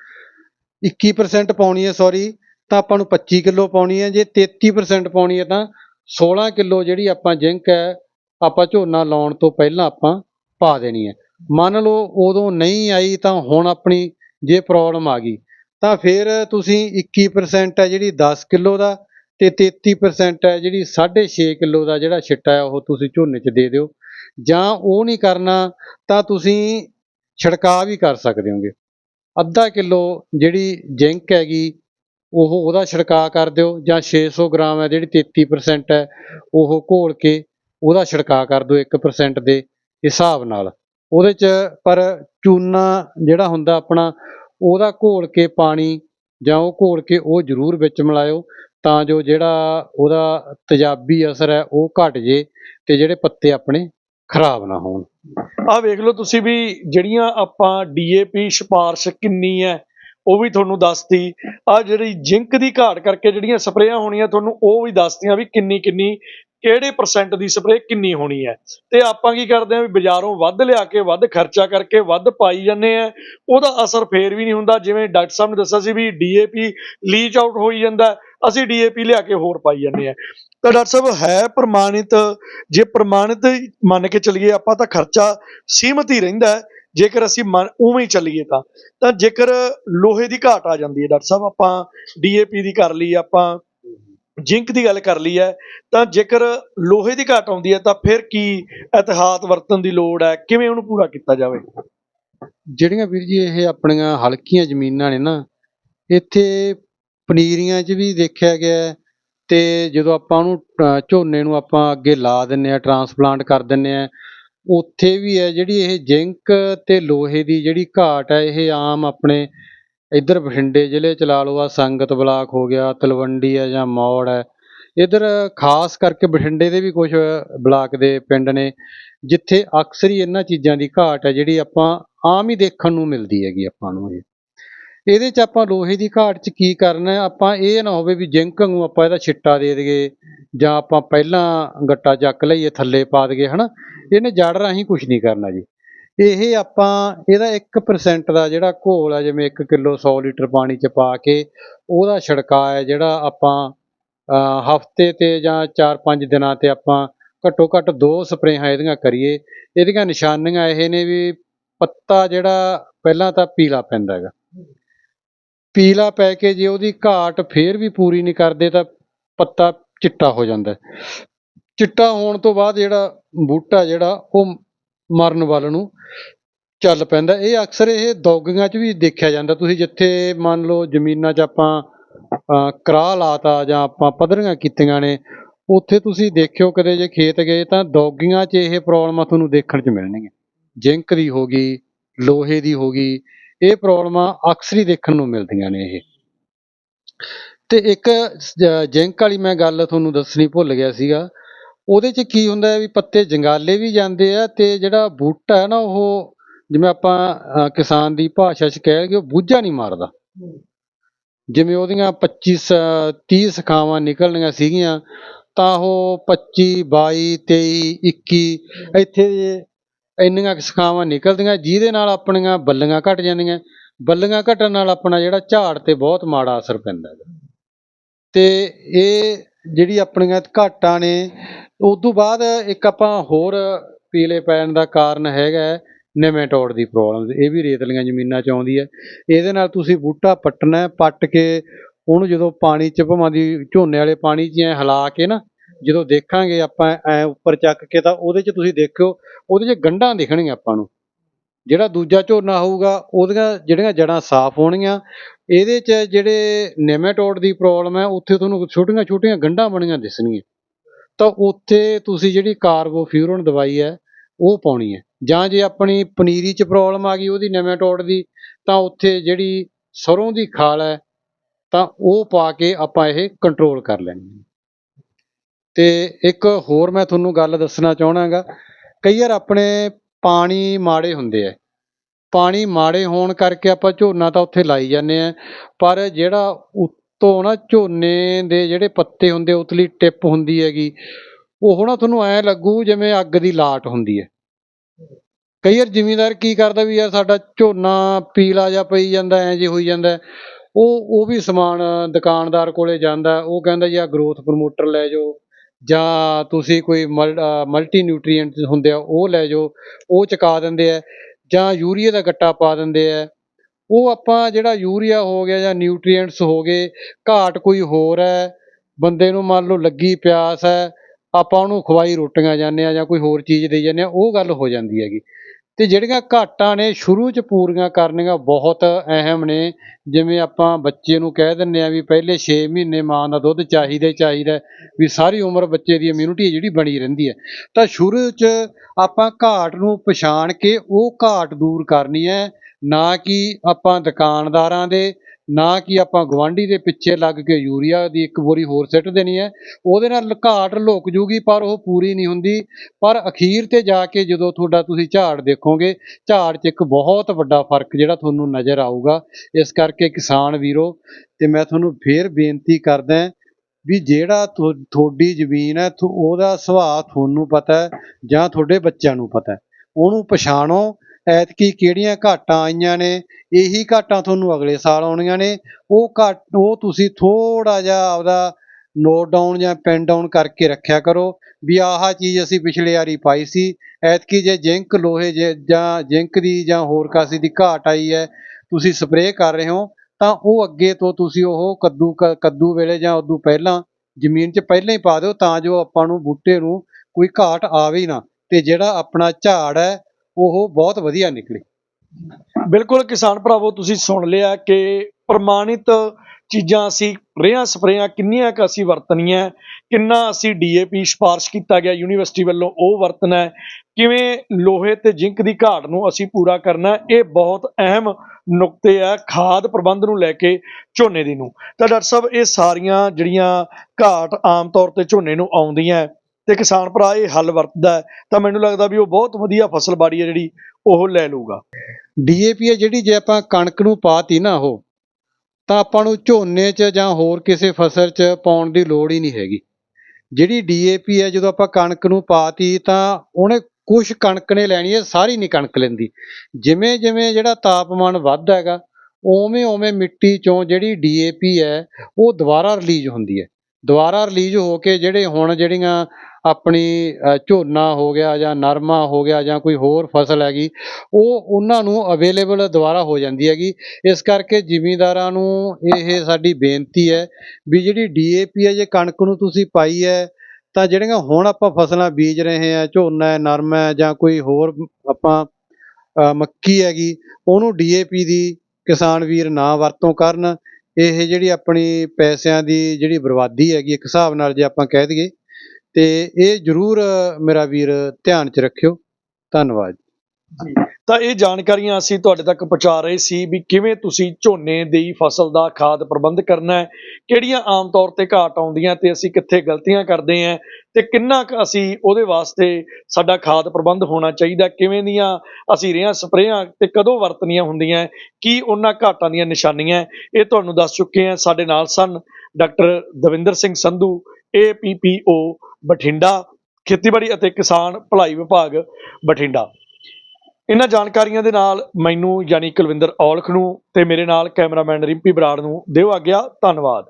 21% ਪਾਉਣੀ ਹੈ ਸੌਰੀ ਤਾਂ ਆਪਾਂ ਨੂੰ 25 ਕਿਲੋ ਪਾਉਣੀ ਹੈ। ਜੇ 33% ਪਾਉਣੀ ਹੈ ਤਾਂ 16 ਕਿਲੋ ਜਿਹੜੀ ਆਪਾਂ ਜ਼ਿੰਕ ਹੈ ਆਪਾਂ ਝੋਨਾ ਲਾਉਣ ਤੋਂ ਪਹਿਲਾਂ ਆਪਾਂ ਪਾ ਦੇਣੀ ਹੈ। ਮੰਨ ਲਓ ਉਦੋਂ ਨਹੀਂ ਆਈ ਤਾਂ ਹੁਣ ਆਪਣੀ ਜੇ ਪ੍ਰੋਬਲਮ ਆ ਗਈ। ਤਾਂ ਫਿਰ ਤੁਸੀਂ 21% ਹੈ ਜਿਹੜੀ 10 ਕਿਲੋ ਦਾ ਤੇ 33% ਹੈ ਜਿਹੜੀ 6.5 ਕਿਲੋ ਦਾ ਜਿਹੜਾ ਛਿੱਟਾ ਹੈ, ਉਹ ਤੁਸੀਂ ਝੋਨੇ 'ਚ ਦੇ ਦਿਓ। ਜਾਂ ਉਹ ਨਹੀਂ ਕਰਨਾ, ਤਾਂ ਤੁਸੀਂ ਛਿੜਕਾਅ ਵੀ ਕਰ ਸਕਦੇ ਹੋਗੇ। ਅੱਧਾ ਕਿਲੋ ਜਿਹੜੀ ਜ਼ਿੰਕ ਹੈਗੀ, ਉਹ ਉਹਦਾ ਛਿੜਕਾਅ ਕਰ ਦਿਓ, ਜਾਂ 600 ਗ੍ਰਾਮ ਹੈ ਜਿਹੜੀ 33% ਹੈ, ਉਹ ਘੋਲ ਕੇ ਉਹਦਾ ਛਿੜਕਾਅ ਕਰ ਦਿਓ 1% ਦੇ ਹਿਸਾਬ ਨਾਲ। ਉਹਦੇ 'ਚ ਪਰ ਚੂਨਾ ਜਿਹੜਾ ਹੁੰਦਾ ਆਪਣਾ, ਉਹਦਾ ਘੋਲ ਕੇ ਪਾਣੀ ਜਾਂ ਉਹ ਘੋਲ ਕੇ ਉਹ ਜ਼ਰੂਰ ਵਿੱਚ ਮਿਲਾਇਓ। ਤਾਂ ਜੋ ਜਿਹੜਾ ਉਹਦਾ ਤੇਜ਼ਾਬੀ ਅਸਰ ਹੈ, ਉਹ ਘਟ ਜੇ ਤੇ ਜਿਹੜੇ ਪੱਤੇ ਆਪਣੇ ਖਰਾਬ ਨਾ ਹੋਣ। ਆਹ ਵੇਖ ਲਓ ਤੁਸੀਂ ਵੀ ਜਿਹੜੀਆਂ ਆਪਾਂ ਡੀਏਪੀ ਸਿਫਾਰਿਸ਼ ਕਿੰਨੀ ਹੈ, ਉਹ ਵੀ ਤੁਹਾਨੂੰ ਦੱਸਤੀ। ਆ ਜਿਹੜੀ ਜ਼ਿੰਕ ਦੀ ਘਾਟ ਕਰਕੇ ਜਿਹੜੀਆਂ ਸਪਰੇਆਂ ਹੋਣੀਆਂ, ਤੁਹਾਨੂੰ ਉਹ ਵੀ ਦੱਸਤੀਆਂ ਵੀ ਕਿੰਨੀ ਕਿੰਨੀ, ਕਿਹੜੇ ਪਰਸੈਂਟ ਦੀ ਸਪਰੇਅ ਕਿੰਨੀ ਹੋਣੀ ਹੈ। ਤੇ ਆਪਾਂ ਕੀ ਕਰਦੇ ਆਂ ਵੀ ਬਾਜ਼ਾਰੋਂ ਵੱਧ ਲਿਆ ਕੇ, ਵੱਧ ਖਰਚਾ ਕਰਕੇ, ਵੱਧ ਪਾਈ ਜਾਂਦੇ ਆ ਉਹਦਾ ਅਸਰ ਫੇਰ ਵੀ ਨਹੀਂ ਹੁੰਦਾ, ਜਿਵੇਂ ਡਾਕਟਰ ਸਾਹਿਬ ਨੇ ਦੱਸਿਆ ਸੀ ਵੀ ਡੀਏਪੀ ਲੀਚ ਆਊਟ ਹੋਈ ਜਾਂਦਾ। ਅਸੀਂ ਡੀਏਪੀ ਲਿਆ ਕੇ ਹੋਰ ਪਾਈ ਜਾਂਦੇ ਆ ਤਾਂ ਡਾਕਟਰ ਸਾਹਿਬ, ਹੈ ਪ੍ਰਮਾਣਿਤ, ਜੇ ਪ੍ਰਮਾਣਿਤ ਮੰਨ ਕੇ ਚੱਲੀਏ, ਆਪਾਂ ਤਾਂ ਖਰਚਾ ਸੀਮਤ ਹੀ ਰਹਿੰਦਾ ਜੇਕਰ ਅਸੀਂ ਉਵੇਂ ਹੀ ਚੱਲੀਏ ਤਾਂ। ਤਾਂ ਜੇਕਰ ਲੋਹੇ ਦੀ ਘਾਟ ਆ ਜਾਂਦੀ ਹੈ, ਡਾਕਟਰ ਸਾਹਿਬ, ਆਪਾਂ ਡੀਏਪੀ ਦੀ ਕਰ ਲਈ, ਆਪਾਂ ਜ਼ਿੰਕ ਦੀ ਗੱਲ ਕਰ ਲਈ ਹੈ, ਤਾਂ ਜੇਕਰ ਲੋਹੇ ਦੀ ਘਾਟ ਆਉਂਦੀ ਹੈ, ਤਾਂ ਫਿਰ ਕੀ ਇਤਿਹਾਤ ਵਰਤਣ ਦੀ ਲੋੜ ਹੈ? ਕਿਵੇਂ ਉਹਨੂੰ ਪੂਰਾ ਕੀਤਾ ਜਾਵੇ? ਜਿਹੜੀਆਂ ਵੀਰ ਜੀ, ਇਹ ਆਪਣੀਆਂ ਹਲਕੀਆਂ ਜ਼ਮੀਨਾਂ ਨੇ ਨਾ, ਇੱਥੇ ਪਨੀਰੀਆਂ 'ਚ ਵੀ ਦੇਖਿਆ ਗਿਆ ਅਤੇ ਜਦੋਂ ਆਪਾਂ ਉਹਨੂੰ ਝੋਨੇ ਨੂੰ ਆਪਾਂ ਅੱਗੇ ਲਾ ਦਿੰਦੇ ਹਾਂ ਟਰਾਂਸਪਲਾਂਟ ਕਰ ਦਿੰਦੇ ਹਾਂ, ਉੱਥੇ ਵੀ ਹੈ ਜਿਹੜੀ ਇਹ ਜ਼ਿੰਕ ਅਤੇ ਲੋਹੇ ਦੀ ਜਿਹੜੀ ਘਾਟ ਹੈ, ਇਹ ਆਮ ਆਪਣੇ ਇੱਧਰ ਬਠਿੰਡੇ ਜ਼ਿਲ੍ਹੇ ਚ ਲਾ ਲਓ, ਆ ਸੰਗਤ ਬਲਾਕ ਹੋ ਗਿਆ, ਤਲਵੰਡੀ ਹੈ ਜਾਂ ਮੌੜ ਹੈ, ਇੱਧਰ ਖਾਸ ਕਰਕੇ ਬਠਿੰਡੇ ਦੇ ਵੀ ਕੁਝ ਬਲਾਕ ਦੇ ਪਿੰਡ ਨੇ, ਜਿੱਥੇ ਅਕਸਰ ਹੀ ਇਹਨਾਂ ਚੀਜ਼ਾਂ ਦੀ ਘਾਟ ਹੈ, ਜਿਹੜੀ ਆਪਾਂ ਆਮ ਹੀ ਦੇਖਣ ਨੂੰ ਮਿਲਦੀ ਹੈਗੀ ਆਪਾਂ ਨੂੰ ਇਹ। ਇਹਦੇ ਚ ਆਪਾਂ ਲੋਹੇ ਦੀ ਘਾਟ ਚ ਕੀ ਕਰਨਾ ਆਪਾਂ ਇਹ ਨਾ ਹੋਵੇ ਵੀ ਜਿੰਕ ਨੂੰ ਆਪਾਂ ਇਹਦਾ ਛਿੱਟਾ ਦੇ ਦਈਏ, ਜਾਂ ਆਪਾਂ ਪਹਿਲਾਂ ਗੱਟਾ ਚੱਕ ਲਈਏ, ਥੱਲੇ ਪਾ ਦਈਏ, ਹਨਾ? ਇਹਨੇ ਜੜ ਰਾਹੀਂ ਕੁਝ ਨਹੀਂ ਕਰਨਾ ਜੀ। ਇਹ ਆਪਾਂ, ਇਹਦਾ 1% ਦਾ ਜਿਹੜਾ ਘੋਲ ਆ, ਜਿਵੇਂ 1 ਕਿਲੋ 100 ਲੀਟਰ ਪਾਣੀ ਚ ਪਾ ਕੇ, ਉਹਦਾ ਛਿੜਕਾ ਹੈ ਜਿਹੜਾ ਆਪਾਂ ਹਫ਼ਤੇ ਤੇ ਜਾਂ 4-5 ਦਿਨਾਂ ਤੇ ਆਪਾਂ ਘੱਟੋ ਘੱਟ ਦੋ ਸਪਰੇਹਾਂ ਇਹਦੀਆਂ ਕਰੀਏ। ਇਹਦੀਆਂ ਨਿਸ਼ਾਨੀਆਂ ਇਹ ਨੇ ਵੀ ਪੱਤਾ ਜਿਹੜਾ ਪਹਿਲਾਂ ਤਾਂ ਪੀਲਾ ਪੈਂਦਾ ਹੈਗਾ। ਪੀਲਾ ਪੈ ਕੇ ਜੇ ਉਹਦੀ ਘਾਟ ਫੇਰ ਵੀ ਪੂਰੀ ਨਹੀਂ ਕਰਦੇ ਤਾਂ ਪੱਤਾ ਚਿੱਟਾ ਹੋ ਜਾਂਦਾ ਚਿੱਟਾ ਹੋਣ ਤੋਂ ਬਾਅਦ ਜਿਹੜਾ ਬੂਟਾ ਜਿਹੜਾ ਉਹ ਮਰਨ ਵੱਲ ਨੂੰ ਚੱਲ ਪੈਂਦਾ ਇਹ ਅਕਸਰ ਇਹ ਦੌਗੀਆਂ 'ਚ ਵੀ ਦੇਖਿਆ ਜਾਂਦਾ। ਤੁਸੀਂ ਜਿੱਥੇ ਮੰਨ ਲਓ ਜ਼ਮੀਨਾਂ 'ਚ ਆਪਾਂ ਅਹ, ਕਰਾਹ ਲਾਤਾ ਜਾਂ ਆਪਾਂ ਪੱਧਰੀਆਂ ਕੀਤੀਆਂ ਨੇ ਉੱਥੇ ਤੁਸੀਂ ਦੇਖਿਓ ਕਦੇ ਜੇ ਖੇਤ ਗਏ ਤਾਂ ਦੌਗੀਆਂ 'ਚ ਇਹ ਪ੍ਰੋਬਲਮਾਂ ਤੁਹਾਨੂੰ ਦੇਖਣ 'ਚ ਮਿਲਣਗੀਆਂ। ਜਿੰਕ ਦੀ ਹੋ ਗਈ ਲੋਹੇ ਦੀ ਹੋ ਗਈ ਇਹ ਪ੍ਰੋਬਲਮਾਂ ਅਕਸਰ ਹੀ ਦੇਖਣ ਨੂੰ ਮਿਲਦੀਆਂ ਨੇ ਇਹ। ਤੇ ਇੱਕ ਜਿੰਕ ਵਾਲੀ ਮੈਂ ਗੱਲ ਤੁਹਾਨੂੰ ਦੱਸਣੀ ਭੁੱਲ ਗਿਆ ਸੀਗਾ। ਉਹਦੇ 'ਚ ਕੀ ਹੁੰਦਾ ਵੀ ਪੱਤੇ ਜੰਗਾਲੇ ਵੀ ਜਾਂਦੇ ਆ ਤੇ ਜਿਹੜਾ ਬੂਟਾ ਹੈ ਨਾ ਉਹ ਜਿਵੇਂ ਆਪਾਂ ਅਹ, ਕਿਸਾਨ ਦੀ ਭਾਸ਼ਾ 'ਚ ਕਹਿ ਲਈਏ ਉਹ ਬੂਝਾ ਨਹੀਂ ਮਾਰਦਾ। ਜਿਵੇਂ ਉਹਦੀਆਂ 25 ਸ- 30 ਸਖਾਵਾਂ ਨਿਕਲਣੀਆਂ ਸੀਗੀਆਂ ਤਾਂ ਉਹ 25 22 23 21 ਇੱਥੇ ਇੰਨੀਆਂ ਕੁ ਸਖਾਵਾਂ ਨਿਕਲਦੀਆਂ, ਜਿਹਦੇ ਨਾਲ ਆਪਣੀਆਂ ਬੱਲੀਆਂ ਘਟ ਜਾਂਦੀਆਂ। ਬੱਲੀਆਂ ਘਟਣ ਨਾਲ ਆਪਣਾ ਜਿਹੜਾ ਝਾੜ ਤੇ ਬਹੁਤ ਮਾੜਾ ਅਸਰ ਪੈਂਦਾ ਹੈ। ਤੇ ਇਹ ਜਿਹੜੀ ਆਪਣੀਆਂ ਘਾਟਾਂ ਨੇ, ਉਸ ਤੋਂ ਬਾਅਦ ਇੱਕ ਆਪਾਂ ਹੋਰ ਪੀਲੇ ਪੈਣ ਦਾ ਕਾਰਨ ਹੈਗਾ ਨੈਮੇਟੋਡ ਦੀ ਪ੍ਰੋਬਲਮ ਇਹ ਵੀ ਰੇਤਲੀਆਂ ਜ਼ਮੀਨਾਂ 'ਚ ਆਉਂਦੀ ਹੈ। ਇਹਦੇ ਨਾਲ ਤੁਸੀਂ ਬੂਟਾ ਪੱਟਣਾ ਪੱਟ ਕੇ ਉਹਨੂੰ ਜਦੋਂ ਪਾਣੀ 'ਚ, ਭਵਾਂ ਦੀ ਝੋਨੇ ਵਾਲੇ ਪਾਣੀ 'ਚ ਐ ਹਿਲਾ ਕੇ ਨਾ ਜਦੋਂ ਦੇਖਾਂਗੇ ਆਪਾਂ ਐ ਉੱਪਰ ਚੱਕ ਕੇ ਤਾਂ ਉਹਦੇ 'ਚ ਤੁਸੀਂ ਦੇਖਿਓ, ਉਹਦੇ 'ਚ ਗੰਢਾਂ ਦਿਖਣਗੀਆਂ ਆਪਾਂ ਨੂੰ। ਜਿਹੜਾ ਦੂਜਾ ਝੋਨਾ ਹੋਊਗਾ, ਉਹਦੀਆਂ ਜਿਹੜੀਆਂ ਜੜਾਂ ਸਾਫ਼ ਹੋਣਗੀਆਂ, ਇਹਦੇ 'ਚ ਜਿਹੜੇ ਨੈਮੇਟੋਡ ਦੀ ਪ੍ਰੋਬਲਮ ਹੈ, ਉੱਥੇ ਤੁਹਾਨੂੰ ਛੋਟੀਆਂ ਛੋਟੀਆਂ ਗੰਢਾਂ ਬਣੀਆਂ ਦਿਸਣਗੀਆਂ। ਤਾਂ ਉੱਥੇ ਤੁਸੀਂ ਜਿਹੜੀ ਕਾਰਬੋਫਿਊਰਨ ਦਵਾਈ ਹੈ, ਉਹ ਪਾਉਣੀ ਹੈ। ਜਾਂ ਜੇ ਆਪਣੀ ਪਨੀਰੀ 'ਚ ਪ੍ਰੋਬਲਮ ਆ ਗਈ ਉਹਦੀ ਨੈਮੇਟੋਡ ਦੀ, ਤਾਂ ਉੱਥੇ ਜਿਹੜੀ ਸਰੋਂ ਦੀ ਖਾਲ ਹੈ, ਤਾਂ ਉਹ ਪਾ ਕੇ ਆਪਾਂ ਇਹ ਕੰਟਰੋਲ ਕਰ ਲੈਣੀ ਹੈ। ਤੇ ਇੱਕ ਹੋਰ ਮੈਂ ਤੁਹਾਨੂੰ ਗੱਲ ਦੱਸਣਾ ਚਾਹਣਾਗਾ, ਕਈ ਵਾਰ ਆਪਣੇ ਪਾਣੀ ਮਾੜੇ ਹੁੰਦੇ ਆ। ਪਾਣੀ ਮਾੜੇ ਹੋਣ ਕਰਕੇ ਆਪਾਂ ਝੋਨਾ ਤਾਂ ਉੱਥੇ ਲਾਈ ਜਾਂਦੇ ਆ, ਪਰ ਜਿਹੜਾ ਉੱਤੋਂ ਨਾ ਝੋਨੇ ਦੇ ਜਿਹੜੇ ਪੱਤੇ ਹੁੰਦੇ, ਉਤਲੀ ਟਿਪ ਹੁੰਦੀ ਹੈਗੀ, ਉਹ ਨਾ ਤੁਹਾਨੂੰ ਐ ਲੱਗੂ ਜਿਵੇਂ ਅੱਗ ਦੀ ਲਾਟ ਹੁੰਦੀ ਹੈ। ਕਈ ਵਾਰ ਜ਼ਿਮੀਂਦਾਰ ਕੀ ਕਰਦਾ ਵੀ ਯਾਰ ਸਾਡਾ ਝੋਨਾ ਪੀਲਾ ਜਿਹਾ ਪਈ ਜਾਂਦਾ, ਐ ਜੇ ਹੋਈ ਜਾਂਦਾ, ਉਹ ਉਹ ਵੀ ਸਮਾਨ ਦੁਕਾਨਦਾਰ ਕੋਲੇ ਜਾਂਦਾ, ਉਹ ਕਹਿੰਦਾ ਜੀ ਆ ਗਰੋਥ ਪ੍ਰਮੋਟਰ ਲੈ ਜਾਓ। ਜਾਂ ਤੁਸੀਂ ਕੋਈ ਮਲਟੀ ਨਿਊਟ੍ਰੀਐਂਟਸ ਹੁੰਦੇ ਆ, ਉਹ ਲੈ ਜਾਓ, ਉਹ ਚੁਕਾ ਦਿੰਦੇ ਆ, ਜਾਂ ਯੂਰੀਏ ਦਾ ਗੱਟਾ ਪਾ ਦਿੰਦੇ ਆ। ਉਹ ਆਪਾਂ ਜਿਹੜਾ ਯੂਰੀਆ ਹੋ ਗਿਆ ਜਾਂ ਨਿਊਟਰੀਐਂਟਸ ਹੋ ਗਏ, ਘਾਟ ਕੋਈ ਹੋਰ ਹੈ, ਬੰਦੇ ਨੂੰ ਮੰਨ ਲਓ ਲੱਗੀ ਪਿਆਸ ਹੈ, ਆਪਾਂ ਉਹਨੂੰ ਖਵਾਈ ਰੋਟੀਆਂ ਜਾਂਦੇ ਆ ਜਾਂ ਕੋਈ ਹੋਰ ਚੀਜ਼ ਦੇਈ ਜਾਂਦੇ ਆ, ਉਹ ਗੱਲ ਹੋ ਜਾਂਦੀ ਹੈਗੀ। ਤੇ ਜਿਹੜੀਆਂ ਘਾਟਾਂ ਨੇ ਸ਼ੁਰੂ ਚ ਪੂਰੀਆਂ ਕਰਨੀਆਂ ਬਹੁਤ ਅਹਿਮ ਨੇ। ਜਿਵੇਂ ਆਪਾਂ ਬੱਚੇ ਨੂੰ ਕਹਿ ਦਿੰਦੇ ਆ ਵੀ ਪਹਿਲੇ 6 ਮਹੀਨੇ ਮਾਂ ਦਾ ਦੁੱਧ ਚਾਹੀਦਾ ਹੀ ਚਾਹੀਦਾ ਵੀ ਸਾਰੀ ਉਮਰ ਬੱਚੇ ਦੀ ਇਮਿਊਨਿਟੀ ਜਿਹੜੀ ਬਣੀ ਰਹਿੰਦੀ ਹੈ। ਤਾਂ ਸ਼ੁਰੂ ਚ ਆਪਾਂ ਘਾਟ ਨੂੰ ਪਛਾਣ ਕੇ ਉਹ ਘਾਟ ਦੂਰ ਕਰਨੀ ਹੈ, ਨਾ ਕਿ ਆਪਾਂ ਦੁਕਾਨਦਾਰਾਂ ਦੇ ਨਾ ਕਿ ਆਪਾਂ ਗਵਾਂਢੀ ਦੇ ਪਿੱਛੇ ਲੱਗ ਕੇ ਯੂਰੀਆ ਦੀ ਇੱਕ ਬੋਰੀ ਹੋਰ ਸਿੱਟ ਦੇਣੀ ਹੈ। ਉਹਦੇ ਨਾਲ ਘਾਟ ਲੁਕ ਜੂਗੀ, ਪਰ ਉਹ ਪੂਰੀ ਨਹੀਂ ਹੁੰਦੀ। ਪਰ ਅਖੀਰ ਤੇ ਜਾ ਕੇ ਜਦੋਂ ਤੁਹਾਡਾ ਤੁਸੀਂ ਝਾੜ ਦੇਖੋਗੇ, ਝਾੜ 'ਚ ਇੱਕ ਬਹੁਤ ਵੱਡਾ ਫ਼ਰਕ ਜਿਹੜਾ ਤੁਹਾਨੂੰ ਨਜ਼ਰ ਆਊਗਾ। ਇਸ ਕਰਕੇ ਕਿਸਾਨ ਵੀਰੋ, ਤੇ ਮੈਂ ਤੁਹਾਨੂੰ ਫੇਰ ਬੇਨਤੀ ਕਰਦਾ ਵੀ ਜਿਹੜਾ ਤੁਹਾਡੀ ਜ਼ਮੀਨ ਹੈ ਤੁ- ਉਹਦਾ ਸੁਭਾਅ ਤੁਹਾਨੂੰ ਪਤਾ ਹੈ ਜਾਂ ਤੁਹਾਡੇ ਬੱਚਿਆਂ ਨੂੰ ਪਤਾ ਹੈ। ਉਹਨੂੰ ਪਛਾਣੋ ਐਤਕੀ ਕਿਹੜੀਆਂ ਘਾਟਾਂ ਆਈਆਂ ਨੇ, ਇਹੀ ਘਾਟਾਂ ਤੁਹਾਨੂੰ ਅਗਲੇ ਸਾਲ ਆਉਣੀਆਂ ਨੇ। ਉਹ ਘਾਟ, ਉਹ ਤੁਸੀਂ ਥੋੜਾ ਜਿਹਾ ਆਪਦਾ ਨੋਟ ਡਾਊਨ ਜਾਂ ਪੈਨ ਡਾਊਨ ਕਰਕੇ ਰੱਖਿਆ ਕਰੋ ਵੀ ਆਹ ਚੀਜ਼ ਅਸੀਂ ਪਿਛਲੇ ਵਾਰੀ ਪਾਈ ਸੀ। ਐਤਕੀ ਜੇ ਜ਼ਿੰਕ ਲੋਹੇ ਜੇ- ਜਾਂ ਜ਼ਿੰਕ ਦੀ ਜਾਂ ਹੋਰ ਕਾਸੀ ਦੀ ਘਾਟ ਆਈ ਹੈ, ਤੁਸੀਂ ਸਪਰੇਅ ਕਰ ਰਹੇ ਹੋ, ਤਾਂ ਉਹ ਅੱਗੇ ਤੋਂ ਤੁਸੀਂ ਉਹ ਕੱਦੂ ਕ- ਕੱਦੂ ਵੇਲੇ ਜਾਂ ਉਦੋਂ ਪਹਿਲਾਂ ਜ਼ਮੀਨ 'ਚ ਪਹਿਲਾਂ ਹੀ ਪਾ ਦਿਓ ਤਾਂ ਜੋ ਆਪਾਂ ਨੂੰ ਬੂਟੇ ਨੂੰ ਕੋਈ ਘਾਟ ਆਵੇ ਹੀ ਨਾ। ਤੇ ਜਿਹੜਾ ਆਪਣਾ ਝਾੜ ਹੈ ਉਹ ਬਹੁਤ ਵਧੀਆ ਨਿਕਲੇ। ਬਿਲਕੁਲ ਕਿਸਾਨ ਭਰਾਵੋ, ਤੁਸੀਂ ਸੁਣ ਲਿਆ ਕਿ ਪ੍ਰਮਾਣਿਤ ਚੀਜ਼ਾਂ ਅਸੀਂ ਰੇਹਾਂ ਸਪਰੇਆਂ ਕਿੰਨੀਆਂ ਕੁ ਅਸੀਂ ਵਰਤਣੀਆਂ, ਕਿੰਨਾ ਅਸੀਂ ਡੀਏਪੀ ਸਿਫਾਰਿਸ਼ ਕੀਤਾ ਗਿਆ, ਯੂਨੀਵਰਸਿਟੀ ਵੱਲੋਂ ਉਹ ਵਰਤਣਾ ਕਿਵੇਂ ਲੋਹੇ ਤੇ ਜ਼ਿੰਕ ਦੀ ਘਾਟ ਨੂੰ ਅਸੀਂ ਪੂਰਾ ਕਰਨਾ ਇਹ ਬਹੁਤ ਅਹਿਮ ਨੁਕਤੇ ਆ ਖਾਦ ਪ੍ਰਬੰਧ ਨੂੰ ਲੈ ਕੇ ਝੋਨੇ ਦੀ ਨੂੰ। ਤਾਂ ਡਾਕਟਰ ਸਾਹਿਬ, ਇਹ ਸਾਰੀਆਂ ਜਿਹੜੀਆਂ ਘਾਟ ਆਮ ਤੌਰ ਤੇ ਝੋਨੇ ਨੂੰ ਆਉਂਦੀਆਂ ਤੇ ਕਿਸਾਨ ਭਰਾ ਇਹ ਹੱਲ ਵਰਤਦਾ ਤਾਂ ਮੈਨੂੰ ਲੱਗਦਾ ਵੀ ਉਹ ਬਹੁਤ ਵਧੀਆ ਫਸਲ ਬਾੜੀ ਹੈ ਜਿਹੜੀ ਉਹ ਲੈ ਲੂਗਾ ਡੀਏਪੀ ਹੈ ਜਿਹੜੀ ਜੇ ਆਪਾਂ ਕਣਕ ਨੂੰ ਪਾਤੀ ਨਾ ਉਹ, ਤਾਂ ਆਪਾਂ ਨੂੰ ਝੋਨੇ 'ਚ ਜਾਂ ਹੋਰ ਕਿਸੇ ਫਸਲ 'ਚ ਪਾਉਣ ਦੀ ਲੋੜ ਹੀ ਨਹੀਂ ਹੈਗੀ। ਜਿਹੜੀ ਡੀਏਪੀ ਹੈ ਜਦੋਂ ਆਪਾਂ ਕਣਕ ਨੂੰ ਪਾਤੀ ਤਾਂ ਉਹਨੇ ਕੁਝ ਕਣਕ ਨੇ ਲੈਣੀ ਹੈ, ਸਾਰੀ ਨਹੀਂ ਕਣਕ ਲੈਂਦੀ। ਜਿਵੇਂ ਜਿਵੇਂ ਜਿਹੜਾ ਤਾਪਮਾਨ ਵੱਧਦਾ ਹੈਗਾ, ਉਵੇਂ ਉਵੇਂ ਮਿੱਟੀ 'ਚੋਂ ਜਿਹੜੀ ਡੀਏਪੀ ਹੈ, ਉਹ ਦੁਬਾਰਾ ਰਿਲੀਜ਼ ਹੁੰਦੀ ਹੈ। ਦੁਬਾਰਾ ਰਿਲੀਜ਼ ਹੋ ਕੇ ਜਿਹੜੇ ਹੁਣ ਜਿਹੜੀਆਂ ਆਪਣੀ ਝੋਨਾ ਹੋ ਗਿਆ ਜਾਂ ਨਰਮਾ ਹੋ ਗਿਆ ਜਾਂ ਕੋਈ ਹੋਰ ਫਸਲ ਹੈਗੀ, ਉਹ ਉਹਨਾਂ ਨੂੰ ਅਵੇਲੇਬਲ ਦੁਬਾਰਾ ਹੋ ਜਾਂਦੀ ਹੈਗੀ। ਇਸ ਕਰਕੇ ਜ਼ਿਮੀਂਦਾਰਾਂ ਨੂੰ ਇਹ ਸਾਡੀ ਬੇਨਤੀ ਹੈ ਵੀ ਜਿਹੜੀ ਡੀਏਪੀ ਹੈ, ਜੇ ਕਣਕ ਨੂੰ ਤੁਸੀਂ ਪਾਈ ਹੈ, ਤਾਂ ਜਿਹੜੀਆਂ ਹੁਣ ਆਪਾਂ ਫਸਲਾਂ ਬੀਜ ਰਹੇ ਹਾਂ, ਝੋਨਾ ਹੈ, ਨਰਮਾ ਹੈ ਜਾਂ ਕੋਈ ਹੋਰ ਆਪਾਂ ਮੱਕੀ ਹੈਗੀ, ਉਹਨੂੰ ਡੀਏਪੀ ਦੀ ਕਿਸਾਨ ਵੀਰ ਨਾ ਵਰਤੋਂ ਕਰਨ। ਇਹ ਜਿਹੜੀ ਆਪਣੀ ਪੈਸਿਆਂ ਦੀ ਜਿਹੜੀ ਬਰਬਾਦੀ ਹੈਗੀ, ਇੱਕ ਹਿਸਾਬ ਨਾਲ ਜੇ ਆਪਾਂ ਕਹਿ ਦਈਏ, ਤੇ ਇਹ ਜ਼ਰੂਰ ਮੇਰਾ ਵੀਰ ਧਿਆਨ 'ਚ ਰੱਖਿਓ। ਧੰਨਵਾਦ। ਤਾਂ ਇਹ ਜਾਣਕਾਰੀਆਂ ਅਸੀਂ ਤੁਹਾਡੇ ਤੱਕ ਪਹੁੰਚਾ ਰਹੇ ਸੀ ਵੀ ਕਿਵੇਂ ਤੁਸੀਂ ਝੋਨੇ ਦੀ ਫਸਲ ਦਾ ਖਾਦ ਪ੍ਰਬੰਧ ਕਰਨਾ ਹੈ, ਕਿਹੜੀਆਂ ਆਮ ਤੌਰ ਤੇ ਘਾਟ ਆਉਂਦੀਆਂ ਤੇ ਅਸੀਂ ਕਿੱਥੇ ਗਲਤੀਆਂ ਕਰਦੇ ਹਾਂ ਤੇ ਕਿੰਨਾ ਕੁ ਅਸੀਂ ਉਹਦੇ ਵਾਸਤੇ ਸਾਡਾ ਖਾਦ ਪ੍ਰਬੰਧ ਹੋਣਾ ਚਾਹੀਦਾ, ਕਿਵੇਂ ਦੀਆਂ ਅਸੀਂ ਰੇਹਾਂ ਸਪਰੇਆਂ ਤੇ ਕਦੋਂ ਵਰਤਣੀਆਂ ਹੁੰਦੀਆਂ ਕੀ ਉਹਨਾਂ ਘਾਟਾਂ ਦੀਆਂ ਨਿਸ਼ਾਨੀਆਂ ਇਹ ਤੁਹਾਨੂੰ ਦੱਸ ਚੁੱਕੇ ਹਾਂ ਸਾਡੇ ਨਾਲ ਸਨ ਡਾਕਟਰ ਦਵਿੰਦਰ ਸਿੰਘ ਸੰਧੂ ਏਪੀਪੀਓ ਬਠਿੰਡਾ, ਖੇਤੀਬਾੜੀ ਅਤੇ ਕਿਸਾਨ ਭਲਾਈ ਵਿਭਾਗ ਬਠਿੰਡਾ। ਇਹਨਾਂ ਜਾਣਕਾਰੀਆਂ ਦੇ ਨਾਲ ਮੈਨੂੰ ਯਾਨੀ ਕੁਲਵਿੰਦਰ ਔਲਖ ਨੂੰ ਤੇ ਮੇਰੇ ਨਾਲ ਕੈਮਰਾਮੈਨ ਰਿੰਪੀ ਬਰਾੜ ਨੂੰ ਦਿਓ ਆ ਗਿਆ ਧੰਨਵਾਦ।